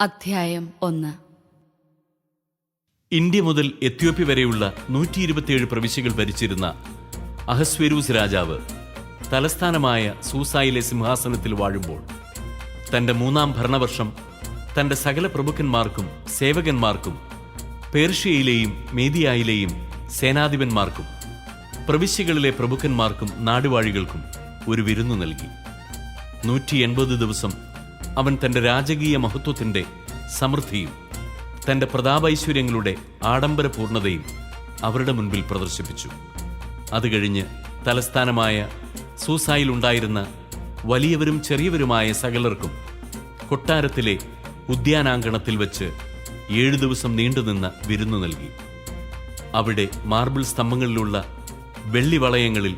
അധ്യായം ഒന്ന്. ഇന്ത്യ മുതൽ എത്യോപ്യ വരെയുള്ള നൂറ്റി ഇരുപത്തിയേഴ് പ്രവിശ്യകൾ ഭരിച്ചിരുന്ന അഹസ്വരൂസ് രാജാവ് തലസ്ഥാനമായ സൂസായിലെ സിംഹാസനത്തിൽ വാഴുമ്പോൾ തന്റെ മൂന്നാം ഭരണവർഷം തന്റെ സകല പ്രഭുക്കന്മാർക്കും സേവകന്മാർക്കും പേർഷ്യയിലെയും മേദിയായിലെയും സേനാധിപന്മാർക്കും പ്രവിശ്യകളിലെ പ്രഭുക്കന്മാർക്കും നാടുവാഴികൾക്കും ഒരു വിരുന്നു നൽകി. നൂറ്റി എൺപത് ദിവസം അവൻ തന്റെ രാജകീയ മഹത്വത്തിന്റെ സമൃദ്ധിയും തന്റെ പ്രതാപൈശ്വര്യങ്ങളുടെ ആഡംബര പൂർണതയും അവരുടെ മുൻപിൽ പ്രദർശിപ്പിച്ചു. അത് കഴിഞ്ഞ് തലസ്ഥാനമായ സൂസായിലുണ്ടായിരുന്ന വലിയവരും ചെറിയവരുമായ സകലർക്കും കൊട്ടാരത്തിലെ ഉദ്യാനാങ്കണത്തിൽ വച്ച് ഏഴു ദിവസം നീണ്ടുനിന്ന വിരുന്ന് നൽകി. അവിടെ മാർബിൾ സ്തംഭങ്ങളിലുള്ള വെള്ളിവളയങ്ങളിൽ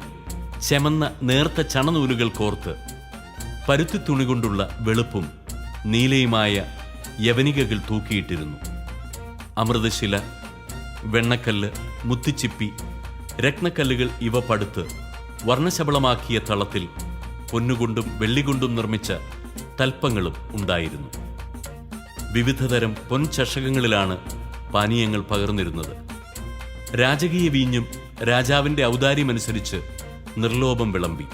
ചെമന്ന നേർത്ത ചണനൂലുകൾ കോർത്ത് പരുത്തി തുണി കൊണ്ടുള്ള വെളുപ്പും നീലയുമായ യവനികകൾ തൂക്കിയിട്ടിരുന്നു. അമൃതശില വെണ്ണക്കല്ല് മുത്തിച്ചിപ്പി രത്നക്കല്ലുകൾ ഇവ പടുത്ത് വർണശബളമാക്കിയ തളത്തിൽ പൊന്നുകൊണ്ടും വെള്ളികൊണ്ടും നിർമ്മിച്ച തൽപ്പങ്ങളും ഉണ്ടായിരുന്നു. വിവിധതരം പൊൻചഷകങ്ങളിലാണ് പാനീയങ്ങൾ പകർന്നിരുന്നത്. രാജകീയ വീഞ്ഞും രാജാവിന്റെ ഔദാര്യമനുസരിച്ച് നിർലോഭം വിളമ്പി.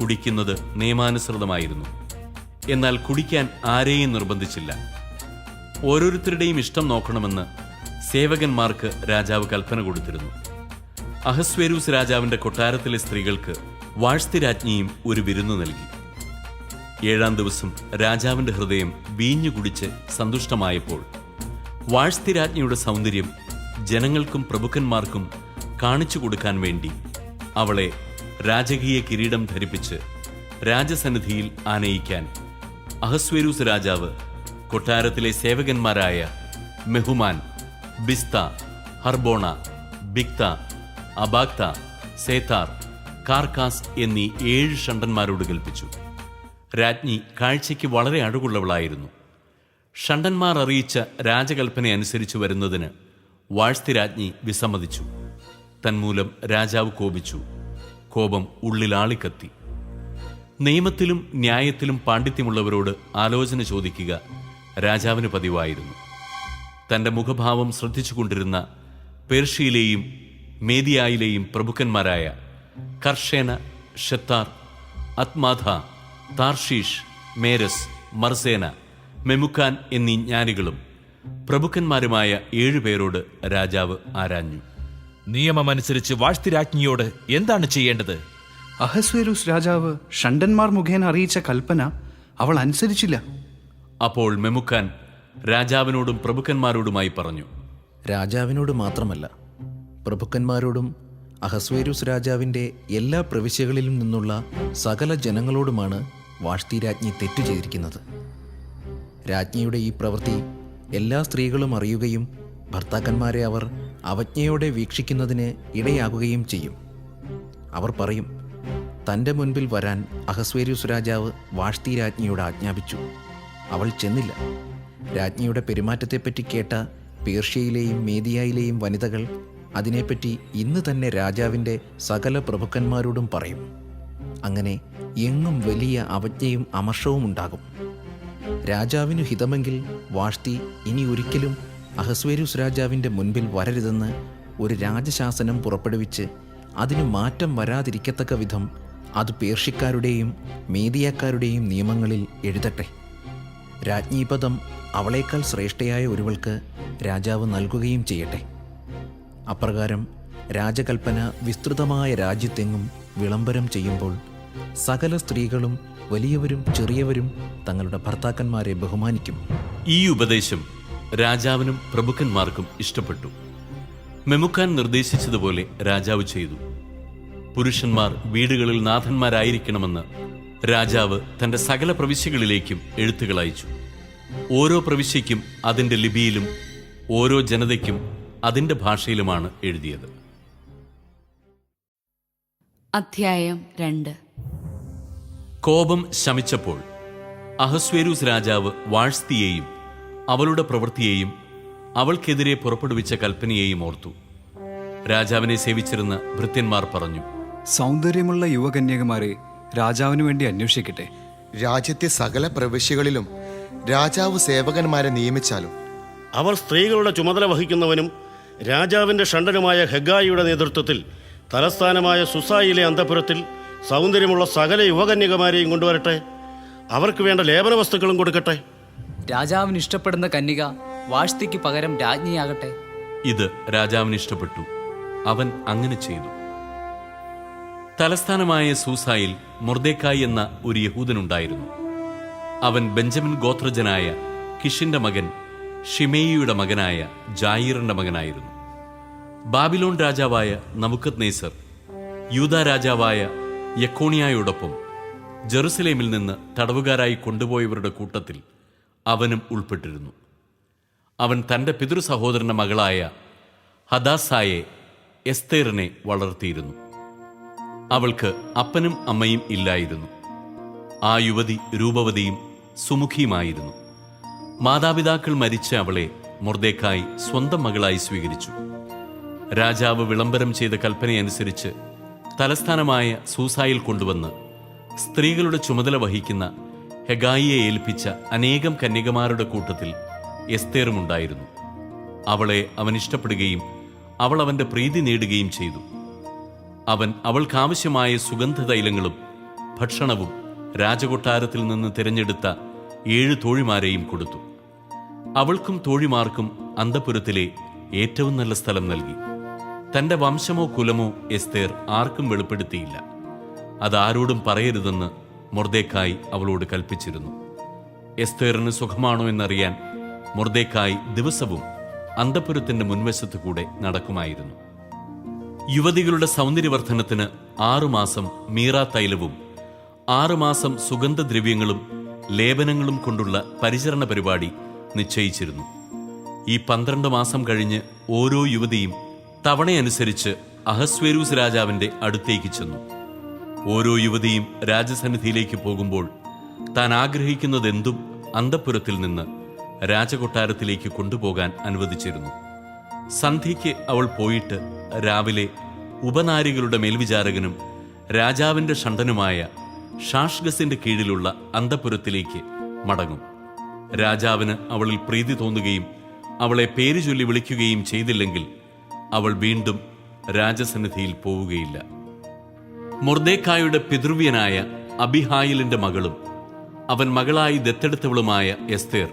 കുടിക്കുന്നത് നിയമാനുസൃതമായിരുന്നു. എന്നാൽ കുടിക്കാൻ ആരെയും നിർബന്ധിച്ചില്ല. ഓരോരുത്തരുടെയും ഇഷ്ടം നോക്കണമെന്ന് സേവകന്മാർക്ക് രാജാവ് കൽപ്പന കൊടുത്തിരുന്നു. അഹസ്വേരൂസ് രാജാവിന്റെ കൊട്ടാരത്തിലെ സ്ത്രീകൾക്ക് വാഴ്സ്തിരാജ്ഞിയും ഒരു വിരുന്നു നൽകി. ഏഴാം ദിവസം രാജാവിന്റെ ഹൃദയം വീഞ്ഞു കുടിച്ച് സന്തുഷ്ടമായപ്പോൾ വാഴ്സ്തിരാജ്ഞിയുടെ സൗന്ദര്യം ജനങ്ങൾക്കും പ്രഭുക്കന്മാർക്കും കാണിച്ചു കൊടുക്കാൻ വേണ്ടി അവളെ രാജകീയ കിരീടം ധരിപ്പിച്ച് രാജസന്നിധിയിൽ ആനയിക്കാൻ അഹസ്വേരൂസ് രാജാവ് കൊട്ടാരത്തിലെ സേവകന്മാരായ മെഹുമാൻ ബിസ്ത ഹർബോണ ബിക്ത അബാക്ത സേതാർ കാർക്കാസ് എന്നീ ഏഴ് ഷണ്ടന്മാരോട് കൽപ്പിച്ചു. രാജ്ഞി കാഴ്ചയ്ക്ക് വളരെ അഴകുള്ളവളായിരുന്നു. ഷണ്ടന്മാർ അറിയിച്ച രാജകൽപ്പന അനുസരിച്ച് വരുന്നതിന് വാഴ്സ്തി രാജ്ഞി വിസമ്മതിച്ചു. തന്മൂലം രാജാവ് കോപിച്ചു. കോപം ഉള്ളിലാളിക്കത്തി നിയമത്തിലും ന്യായത്തിലും പാണ്ഡിത്യമുള്ളവരോട് ആലോചന ചോദിക്കുക രാജാവിന് പതിവായിരുന്നു. തന്റെ മുഖഭാവം ശ്രദ്ധിച്ചുകൊണ്ടിരുന്ന പേർഷ്യയിലെയും മേദിയായിലെയും പ്രഭുക്കന്മാരായ കർഷേന ഷത്താർ അത്മാഥ താർഷീഷ് മേരസ് മർസേന മെമുക്കാൻ എന്നീ ജ്ഞാനികളും പ്രഭുക്കന്മാരുമായ ഏഴുപേരോട് രാജാവ് ആരാഞ്ഞു. നിയമമനുസരിച്ച് വാഴ്ത്തിരാജ്ഞിയോട് എന്താണ് ചെയ്യേണ്ടത്? അഹസ്വേരൂസ് രാജാവ് ഷണ്ടന്മാർ മുഖേന അറിയിച്ച കൽപ്പന അവൾ അനുസരിച്ചില്ല. അപ്പോൾ മെമുക്കാൻ രാജാവിനോടും പ്രഭുക്കന്മാരോടുമായി പറഞ്ഞു. രാജാവിനോട് മാത്രമല്ല പ്രഭുക്കന്മാരോടും അഹസ്വേരൂസ് രാജാവിന്റെ എല്ലാ പ്രവിശ്യകളിലും നിന്നുള്ള സകല ജനങ്ങളോടുമാണ് വാഷ്തി രാജ്ഞി തെറ്റു ചെയ്തിരിക്കുന്നത്. രാജ്ഞിയുടെ ഈ പ്രവൃത്തി എല്ലാ സ്ത്രീകളും അറിയുകയും ഭർത്താക്കന്മാരെ അവർ അവജ്ഞയോടെ വീക്ഷിക്കുന്നതിന് ഇടയാകുകയും ചെയ്യും. അവർ പറയും തന്റെ മുൻപിൽ വരാൻ അഹസ്വേരിയുസ് രാജാവ് വാഷ്തി രാജ്ഞിയോട് ആജ്ഞാപിച്ചു. അവൾ ചെന്നില്ല. രാജ്ഞിയുടെ പെരുമാറ്റത്തെപ്പറ്റി കേട്ട പേർഷ്യയിലെയും മേദിയയിലെയും വനിതകൾ അതിനെപ്പറ്റി ഇന്ന് തന്നെ രാജാവിന്റെ സകല പ്രഭുക്കന്മാരോടും പറയും. അങ്ങനെ എങ്ങും വലിയ അവജ്ഞയും അമർഷവും ഉണ്ടാകും. രാജാവിനു ഹിതമെങ്കിൽ വാഷ്തി ഇനി ഒരിക്കലും അഹസ്വേരൂസ് രാജാവിന്റെ മുൻപിൽ വരരുതെന്ന് ഒരു രാജശാസനം പുറപ്പെടുവിച്ച് അതിന് മാറ്റം വരാതിരിക്കത്തക്ക വിധം അത് പേർഷ്യക്കാരുടെയും മേദിയാക്കാരുടെയും നിയമങ്ങളിൽ എഴുതട്ടെ. രാജ്ഞീപദം അവളേക്കാൾ ശ്രേഷ്ഠയായ ഒരുവൾക്ക് രാജാവ് നൽകുകയും ചെയ്യട്ടെ. അപ്രകാരം രാജകൽപ്പന വിസ്തൃതമായ രാജ്യത്തെങ്ങും വിളംബരം ചെയ്യുമ്പോൾ സകല സ്ത്രീകളും വലിയവരും ചെറിയവരും തങ്ങളുടെ ഭർത്താക്കന്മാരെ ബഹുമാനിക്കും. ഈ ഉപദേശം രാജാവിനും പ്രഭുക്കന്മാർക്കും ഇഷ്ടപ്പെട്ടു. മെമുക്കാൻ നിർദ്ദേശിച്ചതുപോലെ രാജാവ് ചെയ്തു. പുരുഷന്മാർ വീടുകളിൽ നാഥന്മാരായിരിക്കണമെന്ന് രാജാവ് തന്റെ സകല പ്രവിശ്യകളിലേക്കും എഴുത്തുകൾ അയച്ചു. ഓരോ പ്രവിശ്യയ്ക്കും അതിന്റെ ലിപിയിലും ഓരോ ജനതയ്ക്കും അതിന്റെ ഭാഷയിലുമാണ് എഴുതിയത്. അധ്യായം രണ്ട്. കോപം ശമിച്ചപ്പോൾ അഹസ്വേരൂസ് രാജാവ് വാഴ്സ്തിയെയും അവളുടെ പ്രവൃത്തിയെയും അവൾക്കെതിരെ പുറപ്പെടുവിച്ച കൽപ്പനയെയും ഓർത്തു. രാജാവിനെ സേവിച്ചിരുന്ന ഭൃത്യന്മാർ പറഞ്ഞു സൗന്ദര്യമുള്ള യുവകന്യകമാരെ രാജാവിനു വേണ്ടി അന്വേഷിക്കട്ടെ. രാജ്യത്തെ സകല പ്രവിശ്യകളിലും രാജാവ് സേവകന്മാരെ നിയമിച്ചാലും. അവർ സ്ത്രീകളുടെ ചുമതല വഹിക്കുന്നവനും രാജാവിന്റെ ഷണ്ടനുമായ ഹെഗായിയുടെ നേതൃത്വത്തിൽ തലസ്ഥാനമായ സുസായിലെ അന്തപുരത്തിൽ സൗന്ദര്യമുള്ള സകല യുവകന്യകമാരെയും കൊണ്ടുവരട്ടെ. അവർക്ക് വേണ്ട ലേപന വസ്തുക്കളും കൊടുക്കട്ടെ. രാജാവിന് ഇഷ്ടപ്പെടുന്ന കന്യക വാഷ്തിക്ക് പകരം രാജ്ഞിയാകട്ടെ. ഇത് രാജാവിന് ഇഷ്ടപ്പെട്ടു. അവൻ അങ്ങനെ ചെയ്തു. തലസ്ഥാനമായ സൂസായിൽ മൊർദേക്കായി എന്ന ഒരു യഹൂദനുണ്ടായിരുന്നു. അവൻ ബെഞ്ചമിൻ ഗോത്രജനായ കിഷിന്റെ മകൻ ഷിമേയിയുടെ മകനായ ജായിറിന്റെ മകനായിരുന്നു. ബാബിലോൺ രാജാവായ നമുക്കത് നെയ്സർ യൂത രാജാവായ യക്കോണിയായോടൊപ്പം ജെറുസലേമിൽ നിന്ന് തടവുകാരായി കൊണ്ടുപോയവരുടെ കൂട്ടത്തിൽ അവനും ഉൾപ്പെട്ടിരുന്നു. അവൻ തന്റെ പിതൃ സഹോദരന്റെ മകളായ ഹദാസായെ എസ്തേറിനെ വളർത്തിയിരുന്നു. അവൾക്ക് അപ്പനും അമ്മയും ഇല്ലായിരുന്നു. ആ യുവതി രൂപവതിയും സുമുഖിയുമായിരുന്നു. മാതാപിതാക്കൾ മരിച്ച അവളെ മൊർദേക്കായി സ്വന്തം മകളായി സ്വീകരിച്ചു. രാജാവ് വിളംബരം ചെയ്ത കൽപ്പനയനുസരിച്ച് തലസ്ഥാനമായ സൂസായിൽ കൊണ്ടുവന്ന് സ്ത്രീകളുടെ ചുമതല വഹിക്കുന്ന ഹെഗായിയെ ഏൽപ്പിച്ച അനേകം കന്യകമാരുടെ കൂട്ടത്തിൽ എസ്തേറുമുണ്ടായിരുന്നു. അവളെ അവൻ ഇഷ്ടപ്പെടുകയും അവൾ അവന്റെ പ്രീതി നേടുകയും ചെയ്തു. അവൻ അവൾക്കാവശ്യമായ സുഗന്ധതൈലങ്ങളും ഭക്ഷണവും രാജകൊട്ടാരത്തിൽ നിന്ന് തിരഞ്ഞെടുത്ത ഏഴ് തോഴിമാരെയും കൊടുത്തു. അവൾക്കും തോഴിമാർക്കും അന്തപുരത്തിലെ ഏറ്റവും നല്ല സ്ഥലം നൽകി. തന്റെ വംശമോ കുലമോ എസ്തേർ ആർക്കും വെളിപ്പെടുത്തിയില്ല. അതാരോടും പറയരുതെന്ന് മൊർദേക്കായി അവളോട് കൽപ്പിച്ചിരുന്നു. എസ്തേറിന് സുഖമാണോ എന്നറിയാൻ മൊർദേക്കായി ദിവസവും അന്തപുരത്തിന്റെ മുൻവശത്തു കൂടെ നടക്കുമായിരുന്നു. യുവതികളുടെ സൗന്ദര്യവർദ്ധനത്തിന് ആറുമാസം മീറ തൈലവും ആറുമാസം സുഗന്ധദ്രവ്യങ്ങളും ലേപനങ്ങളും കൊണ്ടുള്ള പരിചരണ പരിപാടി നിശ്ചയിച്ചിരുന്നു. ഈ പന്ത്രണ്ട് മാസം കഴിഞ്ഞ് ഓരോ യുവതിയും തവണയനുസരിച്ച് അഹസ്വേരൂസ് രാജാവിന്റെ അടുത്തേക്ക് ചെന്നു. ഓരോ യുവതിയും രാജസന്നിധിയിലേക്ക് പോകുമ്പോൾ താൻ ആഗ്രഹിക്കുന്നതെന്തും അന്തപ്പുരത്തിൽ നിന്ന് രാജകൊട്ടാരത്തിലേക്ക് കൊണ്ടുപോകാൻ അനുവദിച്ചിരുന്നു. സന്ധ്യയ്ക്ക് അവൾ പോയിട്ട് രാവിലെ ഉപനാരികളുടെ മേൽവിചാരകനും രാജാവിന്റെ ഷണ്ടനുമായ ഷാഷ്ഗസിന്റെ കീഴിലുള്ള അന്തപുരത്തിലേക്ക് മടങ്ങും. രാജാവിന് അവളിൽ പ്രീതി തോന്നുകയും അവളെ പേര് ചൊല്ലി വിളിക്കുകയും ചെയ്തില്ലെങ്കിൽ അവൾ വീണ്ടും രാജസന്നിധിയിൽ പോവുകയില്ല. മൊർദേക്കായുടെ പിതൃവ്യനായ അബിഹായിലിന്റെ മകളും അവൻ മകളായി ദത്തെടുത്തവളുമായ എസ്തേർ.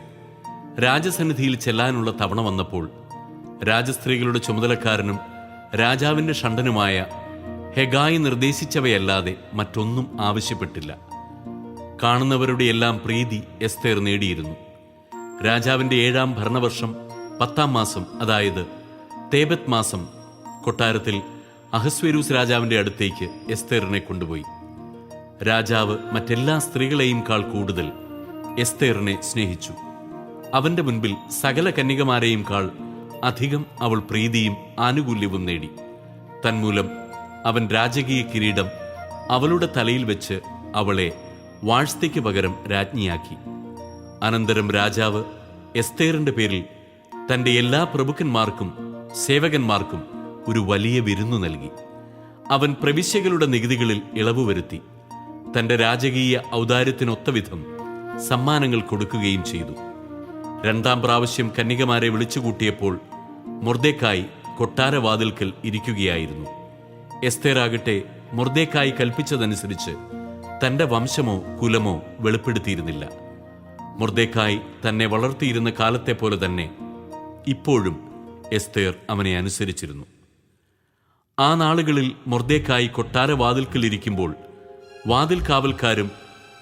രാജസന്നിധിയിൽ ചെല്ലാനുള്ള തവണ വന്നപ്പോൾ രാജസ്ത്രീകളുടെ ചുമതലക്കാരനും രാജാവിന്റെ ഷണ്ടനുമായ ഹെഗായി നിർദ്ദേശിച്ചവയല്ലാതെ മറ്റൊന്നും ആവശ്യപ്പെട്ടില്ല. കാണുന്നവരുടെ എല്ലാം പ്രീതി എസ്തേർ നേടിയിരുന്നു. രാജാവിന്റെ ഏഴാം ഭരണവർഷം പത്താം മാസം അതായത് തേബത് മാസം കൊട്ടാരത്തിൽ അഹസ്വേരൂസ് രാജാവിന്റെ അടുത്തേക്ക് എസ്തേറിനെ കൊണ്ടുപോയി. രാജാവ് മറ്റെല്ലാ സ്ത്രീകളെയും കാൾ കൂടുതൽ എസ്തേറിനെ സ്നേഹിച്ചു. അവന്റെ മുൻപിൽ സകല കന്യകമാരെയും കാൾ അധികം അവൾ പ്രീതിയും ആനുകൂല്യവും നേടി. തന്മൂലം അവൻ രാജകീയ കിരീടം അവളുടെ തലയിൽ വെച്ച് അവളെ വാഴ്സ്തയ്ക്ക് പകരം രാജ്ഞിയാക്കി. അനന്തരം രാജാവ് എസ്തേറിന്റെ പേരിൽ തന്റെ എല്ലാ പ്രഭുക്കന്മാർക്കും സേവകന്മാർക്കും ഒരു വലിയ വിരുന്നു നൽകി. അവൻ പ്രവിശ്യകളുടെ നികുതികളിൽ ഇളവ് വരുത്തി. തന്റെ രാജകീയ ഔദാര്യത്തിനൊത്ത വിധം സമ്മാനങ്ങൾ കൊടുക്കുകയും ചെയ്തു. രണ്ടാം പ്രാവശ്യം കന്യകമാരെ വിളിച്ചുകൂട്ടിയപ്പോൾ മൊർദേക്കായി കൊട്ടാരവാതിൽക്കൽ ഇരിക്കുകയായിരുന്നു. എസ്തേറാകട്ടെ മൊർദേക്കായി കൽപ്പിച്ചതനുസരിച്ച് തന്റെ വംശമോ കുലമോ വെളിപ്പെടുത്തിയിരുന്നില്ല. മൊർദേക്കായി തന്നെ വളർത്തിയിരുന്ന കാലത്തെ പോലെ തന്നെ ഇപ്പോഴും എസ്തേർ അവനെ അനുസരിച്ചിരുന്നു. ആ നാളുകളിൽ മൊർദേക്കായി കൊട്ടാരവാതിൽക്കലിരിക്കുമ്പോൾ വാതിൽ കാവൽക്കാരും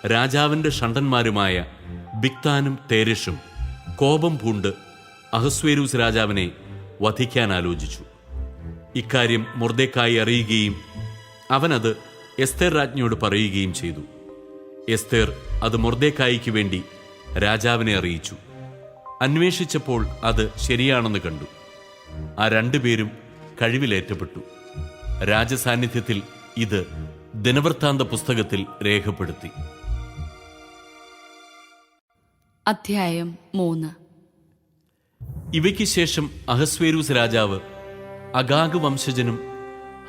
രാജാവിന്റെ ഷണ്ടന്മാരുമായ ബിക്താനും തേരഷും കോപം പൂണ്ട് അഹസ്വേരൂസ് രാജാവിനെ വധിക്കാൻ ആലോചിച്ചു ഇക്കാര്യം മൊർദേക്കായി അറിയുകയും അവനത് എസ്തേർ രാജ്ഞിയോട് പറയുകയും ചെയ്തു. എസ്തേർ അത് മൊർദേക്കായിക്ക് വേണ്ടി രാജാവിനെ അറിയിച്ചു. അന്വേഷിച്ചപ്പോൾ അത് ശരിയാണെന്ന് കണ്ടു. ആ രണ്ടുപേരും കഴിവിലേറ്റപ്പെട്ടു. രാജസാന്നിധ്യത്തിൽ ഇത് ദിനവൃത്താന്ത പുസ്തകത്തിൽ രേഖപ്പെടുത്തി. അധ്യായം മൂന്ന്. ഇവയ്ക്ക് ശേഷം അഹസ്വേരൂസ് രാജാവ് അഗാഗ് വംശജനും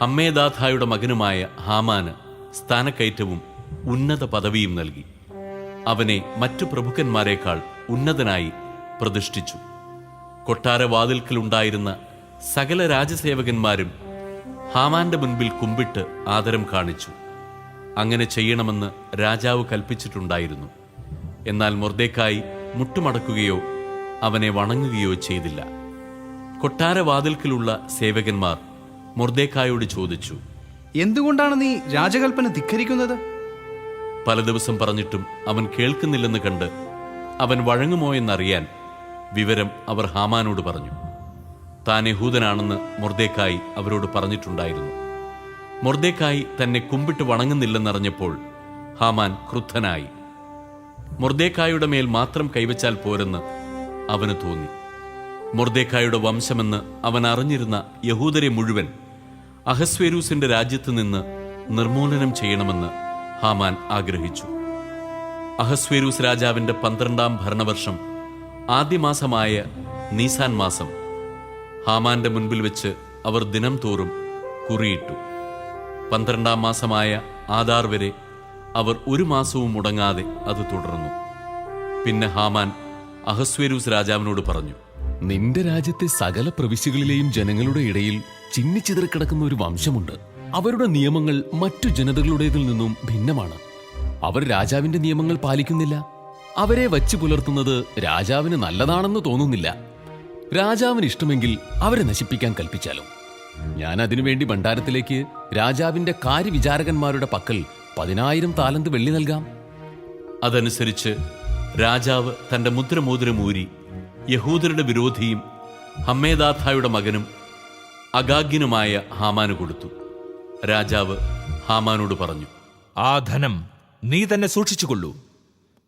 ഹമ്മേദാഥായുടെ മകനുമായ ഹാമാന് സ്ഥാനക്കയറ്റവും ഉന്നത പദവിയും നൽകി. അവനെ മറ്റു പ്രഭുക്കന്മാരെക്കാൾ ഉന്നതനായി പ്രതിഷ്ഠിച്ചു. കൊട്ടാരവാതിൽക്കലുണ്ടായിരുന്ന സകല രാജസേവകന്മാരും ഹാമാന്റെ മുൻപിൽ കുമ്പിട്ട് ആദരം കാണിച്ചു. അങ്ങനെ ചെയ്യണമെന്ന് രാജാവ് കൽപ്പിച്ചിട്ടുണ്ടായിരുന്നു. എന്നാൽ മൊർദേക്കായി മുട്ടുമടക്കുകയോ അവനെ വണങ്ങുകയോ ചെയ്തില്ല. കൊട്ടാരവാതിൽക്കിലുള്ള സേവകന്മാർ മൊർദേക്കായോട് ചോദിച്ചു എന്തുകൊണ്ടാണ് നീ രാജകൽപ്പന ധിക്കരിക്കുന്നത്? പല ദിവസം പറഞ്ഞിട്ടും അവൻ കേൾക്കുന്നില്ലെന്ന് കണ്ട് അവൻ വഴങ്ങുമോ എന്നറിയാൻ വിവരം അവർ ഹാമാനോട് പറഞ്ഞു. താൻ യഹൂദനാണെന്ന് മൊർദേക്കായി അവരോട് പറഞ്ഞിട്ടുണ്ടായിരുന്നു. മൊർദേക്കായി തന്നെ കുമ്പിട്ട് വണങ്ങുന്നില്ലെന്നറിഞ്ഞപ്പോൾ ഹാമാൻ ക്രുദ്ധനായി. മൊർദേക്കായുടെ മേൽ മാത്രം കൈവച്ചാൽ പോരെന്ന് അവന് തോന്നി. മൊർദേക്കായുടെ വംശമെന്ന് അവൻ അറിഞ്ഞിരുന്ന യഹൂദരെ മുഴുവൻ അഹസ്വേരൂസിന്റെ രാജ്യത്ത് നിന്ന് നിർമൂലനം ചെയ്യണമെന്ന് ഹാമാൻ ആഗ്രഹിച്ചു. അഹസ്വേരൂസ് രാജാവിന്റെ പന്ത്രണ്ടാം ഭരണവർഷം ആദ്യമാസമായ നീസാൻ മാസം ഹാമാന്റെ മുൻപിൽ വെച്ച് അവർ ദിനം തോറും കുറിയിട്ടു. പന്ത്രണ്ടാം മാസമായ ആധാർ വരെ അവർ ഒരു മാസവും മുടങ്ങാതെ അത് തുടർന്നു. പിന്നെ ഹാമാൻ അഹസ്വേരൂസ് രാജാവിനോട് പറഞ്ഞു നിന്റെ രാജ്യത്തെ സകല പ്രവിശ്യകളിലെയും ജനങ്ങളുടെ ഇടയിൽ ചിന്നിച്ചിതറിക്കിടക്കുന്ന ഒരു വംശമുണ്ട്. അവരുടെ നിയമങ്ങൾ മറ്റു ജനതകളുടേതിൽ നിന്നും ഭിന്നമാണ്. അവർ രാജാവിന്റെ നിയമങ്ങൾ പാലിക്കുന്നില്ല. അവരെ വച്ചു പുലർത്തുന്നത് രാജാവിന് നല്ലതാണെന്ന് തോന്നുന്നില്ല. രാജാവിന് ഇഷ്ടമെങ്കിൽ അവരെ നശിപ്പിക്കാൻ കൽപ്പിച്ചാലോ? ഞാൻ അതിനുവേണ്ടി ഭണ്ഡാരത്തിലേക്ക് രാജാവിന്റെ കാര്യവിചാരകന്മാരുടെ പക്കൽ പതിനായിരം താലന്ത് വെള്ളി നൽകാം. അതനുസരിച്ച് രാജാവ് തന്റെ മുദ്രമോതിരമൂരി യഹൂദരുടെ വിരോധിയും ഹമ്മേദാഥായുടെ മകനും അഗാഗ്യനുമായ ഹാമാന് കൊടുത്തു. രാജാവ് ഹാമാനോട് പറഞ്ഞു ആ ധനം നീ തന്നെ സൂക്ഷിച്ചുകൊള്ളൂ.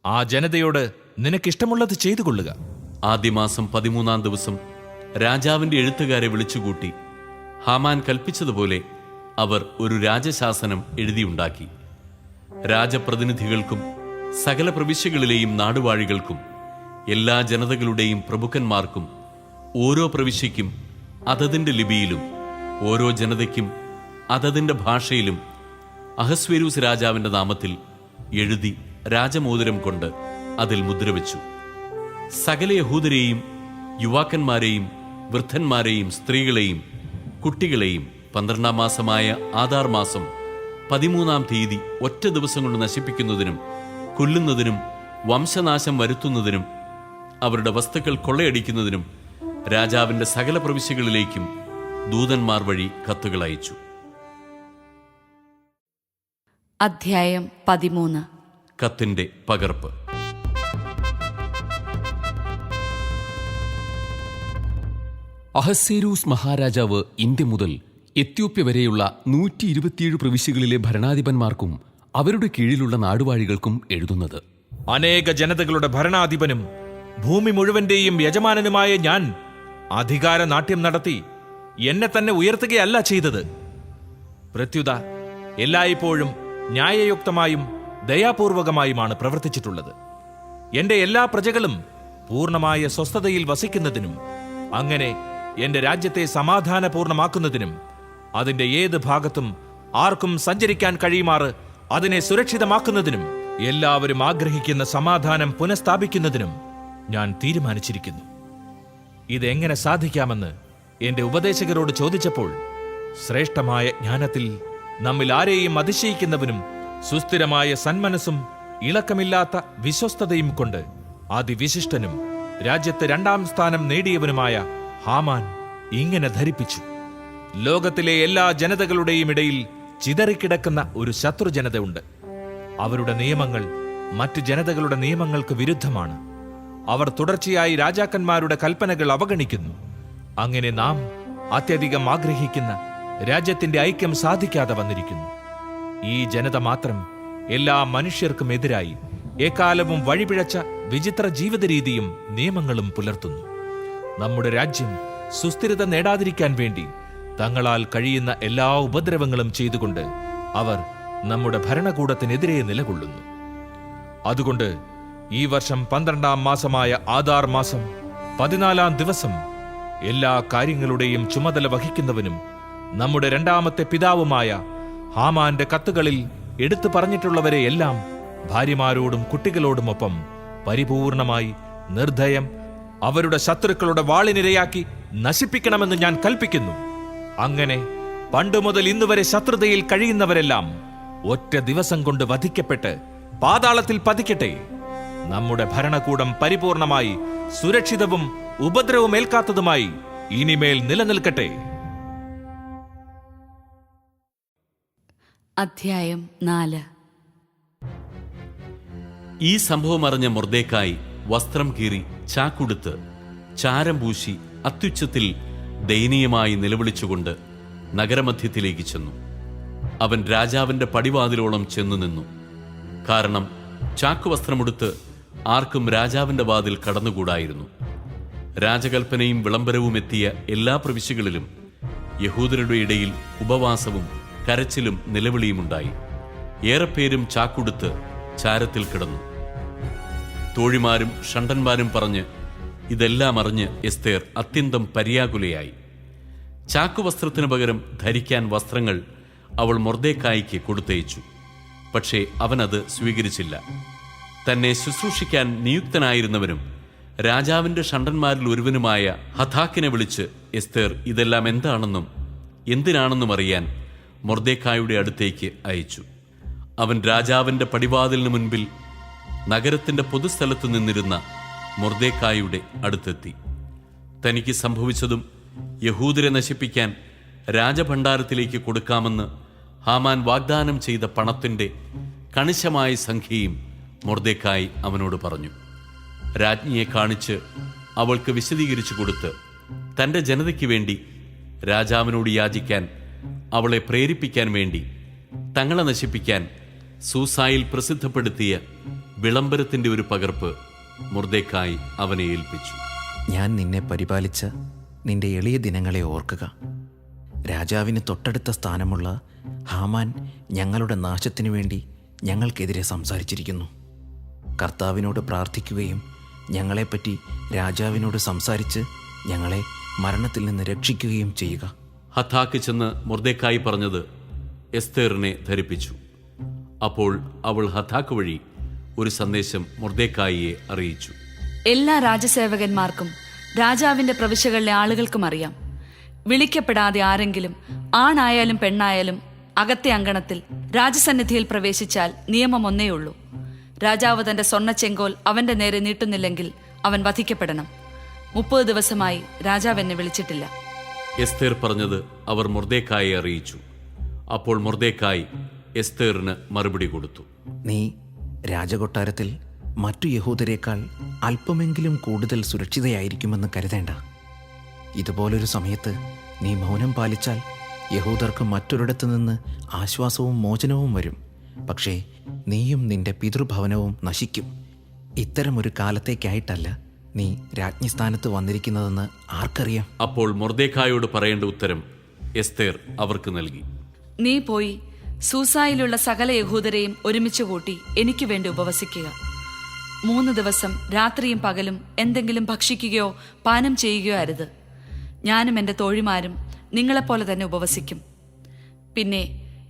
ആ ജനതയോട് നിനക്കിഷ്ടമുള്ളത് ചെയ്തു കൊള്ളുക ആദ്യ മാസം പതിമൂന്നാം ദിവസം രാജാവിന്റെ എഴുത്തുകാരെ വിളിച്ചുകൂട്ടി ഹാമാൻ കൽപ്പിച്ചതുപോലെ അവർ ഒരു രാജശാസനം എഴുതിയുണ്ടാക്കി. രാജപ്രതിനിധികൾക്കും സകല പ്രവിശ്യകളിലെയും നാടുവാഴികൾക്കും എല്ലാ ജനതകളുടെയും പ്രഭുക്കന്മാർക്കും ഓരോ പ്രവിശ്യയ്ക്കും അതതിന്റെ ലിപിയിലും ഓരോ ജനതയ്ക്കും അതതിന്റെ ഭാഷയിലും അഹസ്വേരൂസ് രാജാവിന്റെ നാമത്തിൽ എഴുതി രാജമോതിരം കൊണ്ട് അതിൽ മുദ്രവെച്ചു. സകല യഹൂദരെയും യുവാക്കന്മാരെയും വൃദ്ധന്മാരെയും സ്ത്രീകളെയും കുട്ടികളെയും പന്ത്രണ്ടാം മാസമായ ആധാർ മാസം പതിമൂന്നാം തീയതി ഒറ്റ ദിവസം കൊണ്ട് നശിപ്പിക്കുന്നതിനും കൊല്ലുന്നതിനും വംശനാശം വരുത്തുന്നതിനും അവരുടെ വസ്തുക്കൾ കൊള്ളയടിക്കുന്നതിനും രാജാവിന്റെ സകല പ്രവിശ്യകളിലേക്കും ദൂതന്മാർ വഴി കത്തുകൾ അയച്ചു. അധ്യായം പതിമൂന്ന്. കത്തിന്റെ പകർപ്പ്. അഹസ്സേരൂസ് മഹാരാജാവ് ഇന്ത്യ മുതൽ എത്യോപ്യ വരെയുള്ള നൂറ്റി ഇരുപത്തിയേഴ് പ്രവിശ്യകളിലെ ഭരണാധിപന്മാർക്കും അവരുടെ കീഴിലുള്ള നാടുവാഴികൾക്കും എഴുതുന്നത്. അനേക ജനതകളുടെ ഭരണാധിപനും ഭൂമി മുഴുവന്റെയും യജമാനനുമായ ഞാൻ അധികാര നാട്യം നടത്തി എന്നെ തന്നെ ഉയർത്തുകയല്ല ചെയ്തത്. പ്രത്യുത എല്ലായ്പ്പോഴും ന്യായയുക്തമായും ദയാപൂർവകമായുമാണ് പ്രവർത്തിച്ചിട്ടുള്ളത്. എന്റെ എല്ലാ പ്രജകളും പൂർണമായ സ്വസ്ഥതയിൽ വസിക്കുന്നതിനും അങ്ങനെ എന്റെ രാജ്യത്തെ സമാധാനപൂർണമാക്കുന്നതിനും അതിന്റെ ഏത് ഭാഗത്തും ആർക്കും സഞ്ചരിക്കാൻ കഴിയുമാറ് അതിനെ സുരക്ഷിതമാക്കുന്നതിനും എല്ലാവരും ആഗ്രഹിക്കുന്ന സമാധാനം പുനഃസ്ഥാപിക്കുന്നതിനും ഞാൻ തീരുമാനിച്ചിരിക്കുന്നു. ഇതെങ്ങനെ സാധിക്കാമെന്ന് എന്റെ ഉപദേശകരോട് ചോദിച്ചപ്പോൾ ശ്രേഷ്ഠമായ ജ്ഞാനത്തിൽ നമ്മിൽ ആരെയും അതിശയിക്കുന്നവനും സുസ്ഥിരമായ സന്മനസ്സും ഇളക്കമില്ലാത്ത വിശ്വസ്തതയും കൊണ്ട് അതിവിശിഷ്ടനും രാജ്യത്ത് രണ്ടാം സ്ഥാനം നേടിയവനുമായ ഹാമാൻ ഇങ്ങനെ ധരിപ്പിച്ചു. ലോകത്തിലെ എല്ലാ ജനതകളുടെയും ഇടയിൽ ചിതറിക്കിടക്കുന്ന ഒരു ശത്രു ജനതയുണ്ട് അവരുടെ നിയമങ്ങൾ മറ്റു ജനതകളുടെ നിയമങ്ങൾക്ക് വിരുദ്ധമാണ്. അവർ തുടർച്ചയായി രാജാക്കന്മാരുടെ കൽപ്പനകൾ അവഗണിക്കുന്നു. അങ്ങനെ നാം അത്യധികം ആഗ്രഹിക്കുന്ന രാജ്യത്തിന്റെ ഐക്യം സാധിക്കാതെ വന്നിരിക്കുന്നു. ഈ ജനത മാത്രം എല്ലാ മനുഷ്യർക്കും എതിരായി എക്കാലവും വഴിപിഴച്ച വിചിത്ര ജീവിത രീതിയും നിയമങ്ങളും പുലർത്തുന്നു. നമ്മുടെ രാജ്യം സുസ്ഥിരത നേടാതിരിക്കാൻ വേണ്ടി തങ്ങളാൽ കഴിയുന്ന എല്ലാ ഉപദ്രവങ്ങളും ചെയ്തുകൊണ്ട് അവർ നമ്മുടെ ഭരണകൂടത്തിനെതിരെ നിലകൊള്ളുന്നു. അതുകൊണ്ട് ഈ വർഷം പന്ത്രണ്ടാം മാസമായ ആധാർ മാസം പതിനാലാം ദിവസം എല്ലാ കാര്യങ്ങളുടെയും ചുമതല വഹിക്കുന്നവനും നമ്മുടെ രണ്ടാമത്തെ പിതാവുമായ ഹാമാന്റെ കത്തുകളിൽ എടുത്തു പറഞ്ഞിട്ടുള്ളവരെ എല്ലാം ഭാര്യമാരോടും കുട്ടികളോടുമൊപ്പം പരിപൂർണമായി നിർദ്ദയം അവരുടെ ശത്രുക്കളുടെ വാളിനിരയാക്കി നശിപ്പിക്കണമെന്ന് ഞാൻ കൽപ്പിക്കുന്നു. അങ്ങനെ പണ്ട് മുതൽ ഇന്നുവരെ ശത്രുതയിൽ കഴിയുന്നവരെല്ലാം ഒറ്റ ദിവസം കൊണ്ട് വധിക്കപ്പെട്ട് പാതാളത്തിൽ പതിക്കട്ടെ. നമ്മുടെ ഭരണകൂടം പരിപൂർണമായി സുരക്ഷിതവും ഉപദ്രവമേൽക്കാത്തതുമായി ഇനിമേൽ നിലനിൽക്കട്ടെ. അധ്യായം നാല്. ഈ സംഭവം അറിഞ്ഞ മൊർദേക്കായി വസ്ത്രം കീറി ചാക്കുടുത്ത് ചാരം പൂശി അത്യുച്ചത്തിൽ ദയനീയമായി നിലവിളിച്ചുകൊണ്ട് നഗരമധ്യത്തിലേക്ക് ചെന്നു. അവൻ രാജാവിന്റെ പടിവാതിലോളം ചെന്നു നിന്നു. കാരണം ചാക്കുവസ്ത്രമുടുത്ത് ആർക്കും രാജാവിന്റെ വാതിൽ കടന്നുകൂടായിരുന്നു. രാജകൽപ്പനയും വിളംബരവും എത്തിയ എല്ലാ പ്രവിശ്യകളിലും യഹൂദരുടെ ഇടയിൽ ഉപവാസവും കരച്ചിലും നിലവിളിയുമുണ്ടായി. ഏറെപ്പേരും ചാക്കുടുത്ത് ചാരത്തിൽ കിടന്നു. തോഴിമാരും ഷണ്ടന്മാരും പറഞ്ഞ് ഇതെല്ലാം അറിഞ്ഞ് എസ്തേർ അത്യന്തം പര്യാകുലയായി. ചാക്കുവസ്ത്രത്തിനു പകരം ധരിക്കാൻ വസ്ത്രങ്ങൾ അവൾ മൊർദേക്കായിക്ക് കൊടുത്തയച്ചു. പക്ഷേ അവനത് സ്വീകരിച്ചില്ല. തന്നെ ശുശ്രൂഷിക്കാൻ നിയുക്തനായിരുന്നവനും രാജാവിന്റെ ഷണ്ടന്മാരിൽ ഒരുവനുമായ ഹഥാക്കിനെ വിളിച്ച് എസ്തേർ ഇതെല്ലാം എന്താണെന്നും എന്തിനാണെന്നും അറിയാൻ മൊർദേക്കായുടെ അടുത്തേക്ക് അയച്ചു. അവൻ രാജാവിന്റെ പടിവാതിലിന് മുൻപിൽ നഗരത്തിന്റെ പൊതുസ്ഥലത്ത് നിന്നിരുന്ന മൊർദേക്കായുടെ അടുത്തെത്തി. തനിക്ക് സംഭവിച്ചതും യഹൂദരെ നശിപ്പിക്കാൻ രാജഭണ്ഡാരത്തിലേക്ക് കൊടുക്കാമെന്ന് ഹാമാൻ വാഗ്ദാനം ചെയ്ത പണത്തിന്റെ കണിശമായ സംഖ്യയും മൊർദേക്കായി അവനോട് പറഞ്ഞു. രാജ്ഞിയെ കാണിച്ച് അവൾക്ക് വിശദീകരിച്ചു കൊടുത്ത് തന്റെ ജനതയ്ക്ക് വേണ്ടി രാജാവിനോട് യാചിക്കാൻ അവളെ പ്രേരിപ്പിക്കാൻ വേണ്ടി തങ്ങളെ നശിപ്പിക്കാൻ സൂസായിൽ പ്രസിദ്ധപ്പെടുത്തിയ വിളംബരത്തിന്റെ ഒരു പകർപ്പ് മുർദേക്കായി അവനെ ഏൽപ്പിച്ചു. ഞാൻ നിന്നെ പരിപാലിച്ച നിന്റെ എളിയ ദിനങ്ങളെ ഓർക്കുക. രാജാവിന് തൊട്ടടുത്ത സ്ഥാനമുള്ള ഹാമാൻ ഞങ്ങളുടെ നാശത്തിനു വേണ്ടി ഞങ്ങൾക്കെതിരെ സംസാരിച്ചിരിക്കുന്നു. കർത്താവിനോട് പ്രാർത്ഥിക്കുകയും ഞങ്ങളെപ്പറ്റി രാജാവിനോട് സംസാരിച്ച് ഞങ്ങളെ മരണത്തിൽ നിന്ന് രക്ഷിക്കുകയും ചെയ്യുക. ഹത്താക്ക് ചെന്ന് മുർദേക്കായി പറഞ്ഞത് എസ്തേറിനെ ധരിപ്പിച്ചു. അപ്പോൾ അവൾ ഹഥാക്ക് വഴി ഒരു സന്ദേശം മുർദേക്കായിയെ അറിയിച്ചു. എല്ലാ രാജസേവകന്മാർക്കും രാജാവിന്റെ പ്രവിശ്യകളിലെ ആളുകൾക്കും അറിയാം. വിളിക്കപ്പെടാതെ ആരെങ്കിലും ആണായാലും പെണ്ണായാലും അകത്തെ അങ്കണത്തിൽ രാജസന്നിധിയിൽ പ്രവേശിച്ചാൽ നിയമം ഒന്നേയുള്ളൂ രാജാവ് തന്റെ സ്വർണ ചെങ്കോൽ അവന്റെ നേരെ നീട്ടുന്നില്ലെങ്കിൽ അവൻ വധിക്കപ്പെടണം. മുപ്പത് ദിവസമായി രാജാവ് എന്നെ വിളിച്ചിട്ടില്ല. എസ്തേർ പറഞ്ഞത് അവർ മുർദേക്കായെ അറിയിച്ചു. അപ്പോൾ മുർദേക്കായി എസ്തേറിന് മറുപടി കൊടുത്തു. നീ രാജകൊട്ടാരത്തിൽ മറ്റു യഹൂദരേക്കാൾ അല്പമെങ്കിലും കൂടുതൽ സുരക്ഷിതയായിരിക്കുമെന്ന് കരുതേണ്ട. ഇതുപോലൊരു സമയത്ത് നീ മൗനം പാലിച്ചാൽ യഹൂദർക്ക് മറ്റൊരിടത്തു നിന്ന് ആശ്വാസവും മോചനവും വരും. പക്ഷേ നീയും നിന്റെ പിതൃഭവനവും നശിക്കും. ഇത്തരമൊരു കാലത്തേക്കായിട്ടല്ല നീ രാജ്ഞിസ്ഥാനത്ത് വന്നിരിക്കുന്നതെന്ന് ആർക്കറിയാം? അപ്പോൾ മൊർദേഖായോട് പറയേണ്ട ഉത്തരം എസ്തേർ അവർക്ക് നൽകി. നീ പോയി സൂസായിലുള്ള സകല യഹൂദരെയും ഒരുമിച്ച് കൂട്ടി എനിക്ക് വേണ്ടി ഉപവസിക്കുക. മൂന്ന് ദിവസം രാത്രിയും പകലും എന്തെങ്കിലും ഭക്ഷിക്കുകയോ പാനം ചെയ്യുകയോ അരുത്. ഞാനും എന്റെ തോഴിമാരും നിങ്ങളെപ്പോലെ തന്നെ ഉപവസിക്കും. പിന്നെ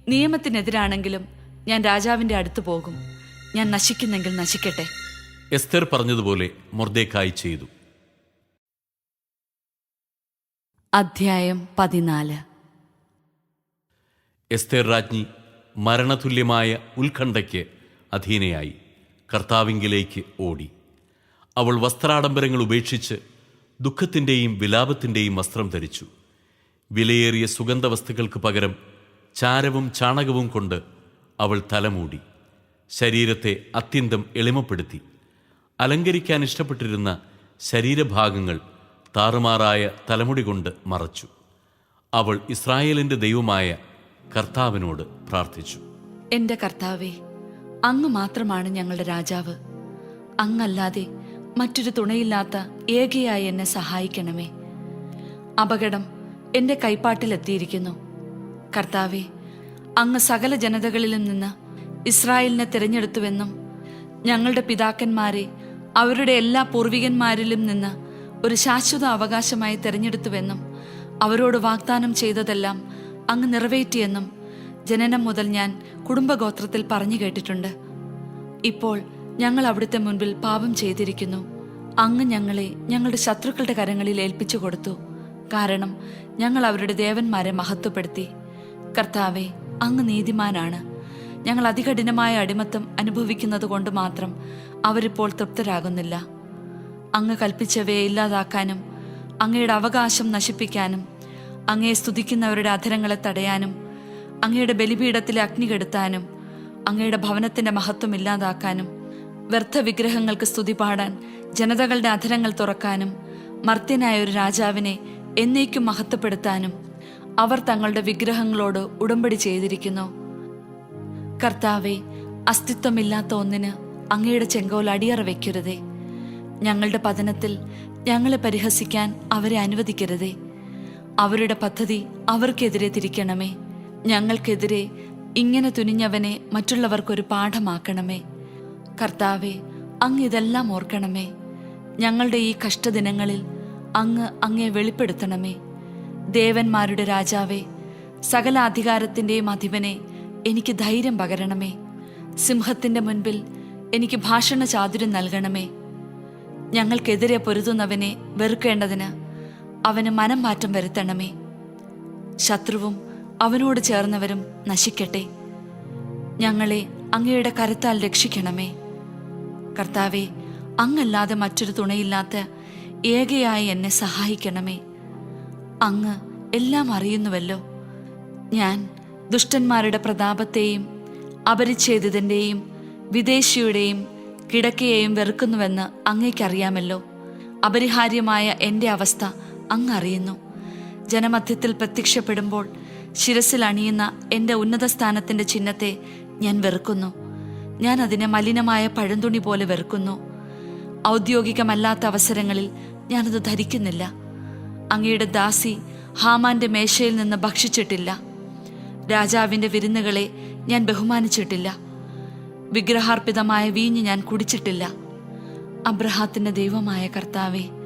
നിയമത്തിനെതിരാണെങ്കിലും ഞാൻ രാജാവിന്റെ അടുത്ത് പോകും. ഞാൻ നശിക്കുന്നെങ്കിൽ നശിക്കട്ടെ. എസ്തർ പറഞ്ഞതുപോലെ മൊർദേക്കായി ചെയ്തു. അധ്യായം പതിനാല്. എസ്തേർ രാജ്ഞി മരണതുല്യമായ ഉത്കണ്ഠയ്ക്ക് അധീനയായി. കർത്താവിങ്കിലേക്ക് ഓടി. അവൾ വസ്ത്രാഡംബരങ്ങൾ ഉപേക്ഷിച്ച് ദുഃഖത്തിന്റെയും വിലാപത്തിന്റെയും വസ്ത്രം ധരിച്ചു. വിലയേറിയ സുഗന്ധ വസ്തുക്കൾക്ക് പകരം ചാരവും ചാണകവും കൊണ്ട് അവൾ തലമൂടി. ശരീരത്തെ അത്യന്തം എളിമപ്പെടുത്തി. അലങ്കരിക്കാൻ ഇഷ്ടപ്പെട്ടിരുന്ന ശരീരഭാഗങ്ങൾ താറുമാറായ തലമുടി കൊണ്ട് മറച്ചു. അവൾ ഇസ്രായേലിന്റെ ദൈവമായ കർത്താവിനോട് പ്രാർത്ഥിച്ചു. എന്റെ കർത്താവേ അങ്ങ് മാത്രമാണ് ഞങ്ങളുടെ രാജാവ്. അങ്ങല്ലാതെ മറ്റൊരു തുണയില്ലാത്ത ഏകയായി എന്നെ സഹായിക്കണമേ. അപകടം എന്റെ കൈപ്പാട്ടിലെത്തിയിരിക്കുന്നു കർത്താവെ അങ്ങ് സകല ജനതകളിലും നിന്ന് ഇസ്രായേലിനെ തിരഞ്ഞെടുത്തുവെന്നും ഞങ്ങളുടെ പിതാക്കന്മാരെ അവരുടെ എല്ലാ പൂർവികന്മാരിലും നിന്ന് ഒരു ശാശ്വത അവകാശമായി തിരഞ്ഞെടുത്തുവെന്നും അവരോട് വാഗ്ദാനം ചെയ്തതെല്ലാം അങ്ങ് നിറവേറ്റിയെന്നും ജനനം മുതൽ ഞാൻ കുടുംബഗോത്രത്തിൽ പറഞ്ഞു കേട്ടിട്ടുണ്ട്. ഇപ്പോൾ ഞങ്ങൾ അവിടുത്തെ മുൻപിൽ പാപം ചെയ്തിരിക്കുന്നു. അങ്ങ് ഞങ്ങളെ ഞങ്ങളുടെ ശത്രുക്കളുടെ കരങ്ങളിൽ ഏൽപ്പിച്ചു കൊടുത്തു. കാരണം ഞങ്ങൾ അവരുടെ ദേവന്മാരെ മഹത്വപ്പെടുത്തി. കർത്താവെ അങ്ങ് നീതിമാനാണ്. ഞങ്ങൾ അതികഠിനമായ അടിമത്തം അനുഭവിക്കുന്നത് കൊണ്ട് മാത്രം അവരിപ്പോൾ തൃപ്തരാകുന്നില്ല. അങ്ങ് കൽപ്പിച്ചവയെ ഇല്ലാതാക്കാനും അങ്ങയുടെ അവകാശം നശിപ്പിക്കാനും അങ്ങയെ സ്തുതിക്കുന്നവരുടെ അധരങ്ങളെ തടയാനും അങ്ങയുടെ ബലിപീഠത്തിലെ അഗ്നി കെടുത്താനും അങ്ങയുടെ ഭവനത്തിന്റെ മഹത്വം ഇല്ലാതാക്കാനും വ്യർത്ഥ വിഗ്രഹങ്ങൾക്ക് സ്തുതി പാടാൻ ജനതകളുടെ അധരങ്ങൾ തുറക്കാനും മർത്യനായ ഒരു രാജാവിനെ എന്നേക്കും മഹത്വപ്പെടുത്താനും അവർ തങ്ങളുടെ വിഗ്രഹങ്ങളോട് ഉടമ്പടി ചെയ്തിരിക്കുന്നു. കർത്താവെ അസ്തിത്വമില്ലാത്ത ഒന്നിന് അങ്ങയുടെ ചെങ്കോൽ അടിയറ വയ്ക്കരുതേ ഞങ്ങളുടെ പതനത്തിൽ ഞങ്ങളെ പരിഹസിക്കാൻ അവരെ അനുവദിക്കരുതേ. അവരുടെ പദ്ധതി അവർക്കെതിരെ തിരിക്കണമേ. ഞങ്ങൾക്കെതിരെ ഇങ്ങനെ തുനിഞ്ഞവനെ മറ്റുള്ളവർക്കൊരു പാഠമാക്കണമേ. കർത്താവെ അങ്ങ് ഇതെല്ലാം ഓർക്കണമേ. ഞങ്ങളുടെ ഈ കഷ്ടദിനങ്ങളിൽ അങ്ങ് അങ്ങേ വെളിപ്പെടുത്തണമേ. ദേവന്മാരുടെ രാജാവേ സകല അധികാരത്തിന്റെയും അധിപനെ എനിക്ക് ധൈര്യം പകരണമേ. സിംഹത്തിന്റെ മുൻപിൽ എനിക്ക് ഭാഷണ ചാതുര്യം നൽകണമേ. ഞങ്ങൾക്കെതിരെ പൊരുതുന്നവനെ വെറുക്കേണ്ടതിന് അവന് മനം മാറ്റം വരുത്തണമേ. ശത്രുവും അവനോട് ചേർന്നവരും നശിക്കട്ടെ. ഞങ്ങളെ അങ്ങയുടെ കരുത്താൽ രക്ഷിക്കണമേ. കർത്താവെ അങ്ങല്ലാതെ മറ്റൊരു തുണയില്ലാത്ത ഏകയായി എന്നെ സഹായിക്കണമേ. അങ്ങ് എല്ലാം അറിയുന്നുവല്ലോ. ഞാൻ ദുഷ്ടന്മാരുടെ പ്രതാപത്തെയും അപരിച്ഛേദിതന്റെയും വിദേശിയുടെയും കിടക്കയെയും വെറുക്കുന്നുവെന്ന് അങ്ങേക്കറിയാമല്ലോ. അപരിഹാര്യമായ എന്റെ അവസ്ഥ അങ്ങ് അറിയുന്നു. ജനമധ്യത്തിൽ പ്രത്യക്ഷപ്പെടുമ്പോൾ ശിരസിൽ അണിയുന്ന എന്റെ ഉന്നത സ്ഥാനത്തിന്റെ ചിഹ്നത്തെ ഞാൻ വെറുക്കുന്നു. ഞാൻ അതിനെ മലിനമായ പഴന്തുണി പോലെ വെറുക്കുന്നു. ഔദ്യോഗികമല്ലാത്ത അവസരങ്ങളിൽ ഞാനത് ധരിക്കുന്നില്ല. അങ്ങയുടെ ദാസി ഹാമാന്റെ മേശയിൽ നിന്ന് ഭക്ഷിച്ചിട്ടില്ല. രാജാവിന്റെ വിരുന്നുകളെ ഞാൻ ബഹുമാനിച്ചിട്ടില്ല. വിഗ്രഹാർപ്പിതമായ വീഞ്ഞ് ഞാൻ കുടിച്ചിട്ടില്ല. അബ്രഹാത്തിന്റെ ദൈവമായ കർത്താവെ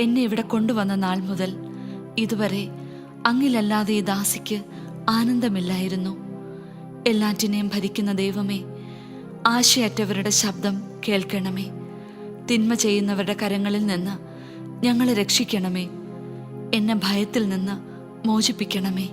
എന്നെ ഇവിടെ കൊണ്ടുവന്ന നാൾ മുതൽ ഇതുവരെ അങ്ങിലല്ലാതെ ഈ ദാസിക്ക് ആനന്ദമില്ലായിരുന്നു. എല്ലാറ്റിനെയും ഭരിക്കുന്ന ദൈവമേ ആശയറ്റവരുടെ ശബ്ദം കേൾക്കണമേ. തിന്മ ചെയ്യുന്നവരുടെ കരങ്ങളിൽ നിന്ന് ഞങ്ങളെ രക്ഷിക്കണമേ. എന്നെ ഭയത്തിൽ നിന്ന് മോചിപ്പിക്കണമേ.